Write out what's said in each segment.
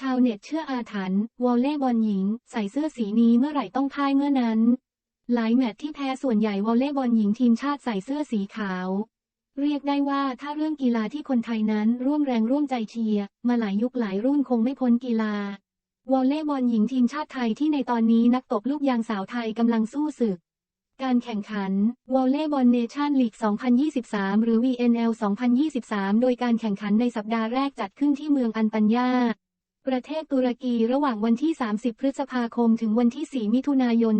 ชาวเน็ตเชื่ออาถรรพ์วอลเล่บอลหญิง ใส่เสื้อสีนี้เมื่อไหร่ต้องพ่ายเมื่อนั้น หลายแมตช์ที่แพ้ส่วนใหญ่วอลเล่บอลหญิงทีมชาติใส่เสื้อสีขาว เรียกได้ว่าถ้าเรื่องกีฬาที่คนไทยนั้นร่วมแรงร่วมใจเชียร์มาหลายยุคหลายรุ่นคงไม่พ้นกีฬาวอลเล่บอลหญิงทีมชาติไทยที่ในตอนนี้นักตบลูกยางสาวไทยกำลังสู้ศึก การแข่งขันวอลเล่บอลเนชั่นลีก 2023 หรือ VNL 2023 โดยการแข่งขันในสัปดาห์แรกจัดขึ้นที่เมืองอันตัญญา ประเทศตุรกีระหว่างวันที่ 30 พฤษภาคม ถึงวันที่ 4 มิถุนายน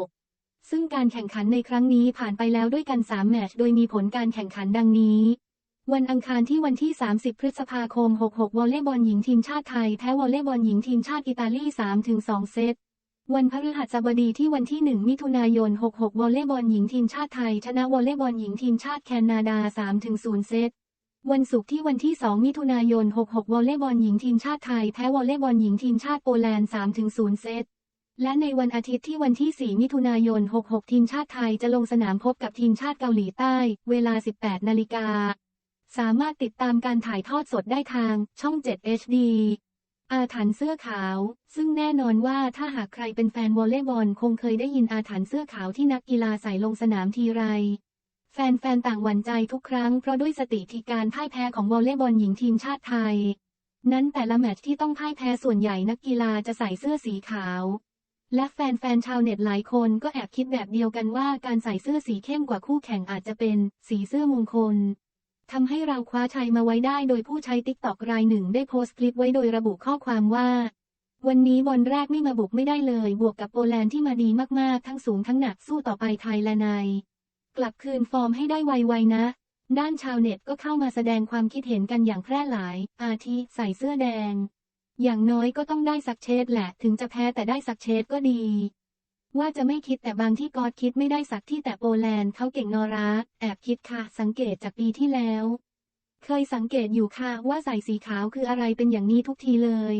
2566 ซึ่งการแข่งขันในครั้งนี้ผ่านไปแล้วด้วยกัน 3 แมตช์ โดยมีผลการแข่งขันดังนี้ วันอังคารที่วันที่ 30 พฤษภาคม 66 วอลเลย์บอลหญิงทีมชาติไทย แพ้วอลเลย์บอลหญิงทีมชาติอิตาลี 3-2 เซต วันพฤหัสบดีที่วันที่ 1 มิถุนายน 66 วอลเลย์บอลหญิงทีมชาติไทย ชนะวอลเลย์บอลหญิงทีมชาติแคนาดา 3-0 เซต วันศุกร์ที่วันที่ 2 มิถุนายน 66 วอลเลย์บอลหญิงทีมชาติไทย แพ้วอลเลย์บอลหญิงทีมชาติโปแลนด์ 3-0 เซต และในวันอาทิตย์ที่วันที่ 4 มิถุนายน 66 ทีมชาติไทยจะลงสนามพบกับทีมชาติเกาหลีใต้ เวลา 18 นาฬิกา สามารถติดตามการถ่ายทอดสดได้ทางช่อง 7 HD อาถรรพ์เสื้อขาว ซึ่งแน่นอนว่าถ้าหากใครเป็นแฟนวอลเลย์บอลคงเคยได้ยินอาถรรพ์เสื้อขาวที่นักกีฬาใส่ลงสนามทีไร แฟนๆ ต่างหวั่นใจทุกครั้งเพราะด้วยสถิติการพ่ายแพ้ของวอลเลย์บอลหญิงทีมชาติไทย นั้นแต่ละแมตช์ที่ต้องพ่ายแพ้ส่วนใหญ่นักกีฬาจะใส่เสื้อสีขาว และแฟนๆ ชาวเน็ตหลายคนก็แอบคิดแบบเดียวกันว่าการใส่เสื้อสีเข้มกว่าคู่แข่งอาจจะเป็นสีเสื้อมงคลทำให้เราคว้าชัยมาไว้ได้โดยผู้ใช้ติ๊กตอกรายหนึ่งได้โพสต์คลิปไว้โดยระบุข้อความว่า วันนี้บอลแรกไม่มาบุกไม่ได้เลย บวกกับโปแลนด์ที่มาดีมากๆ ทั้งสูงทั้งหนักสู้ต่อไปไทยและใน กลับคืนฟอร์มให้ได้ไวๆนะ ด้านชาวเน็ตก็เข้ามาแสดงความคิดเห็นกันอย่างแพร่หลาย อาทิใส่เสื้อแดง อย่างน้อยก็ต้องได้สักเชดแหละ ถึงจะแพ้แต่ได้สักเชดก็ดี ว่าจะไม่คิดแต่บางที่กอดคิดไม่ได้สักที่แต่โปแลนด์เขาเก่งนอราแอบคิดค่ะ สังเกตจากปีที่แล้ว เคยสังเกตอยู่ค่ะว่าใส่สีขาวคืออะไรเป็นอย่างนี้ทุกทีเลย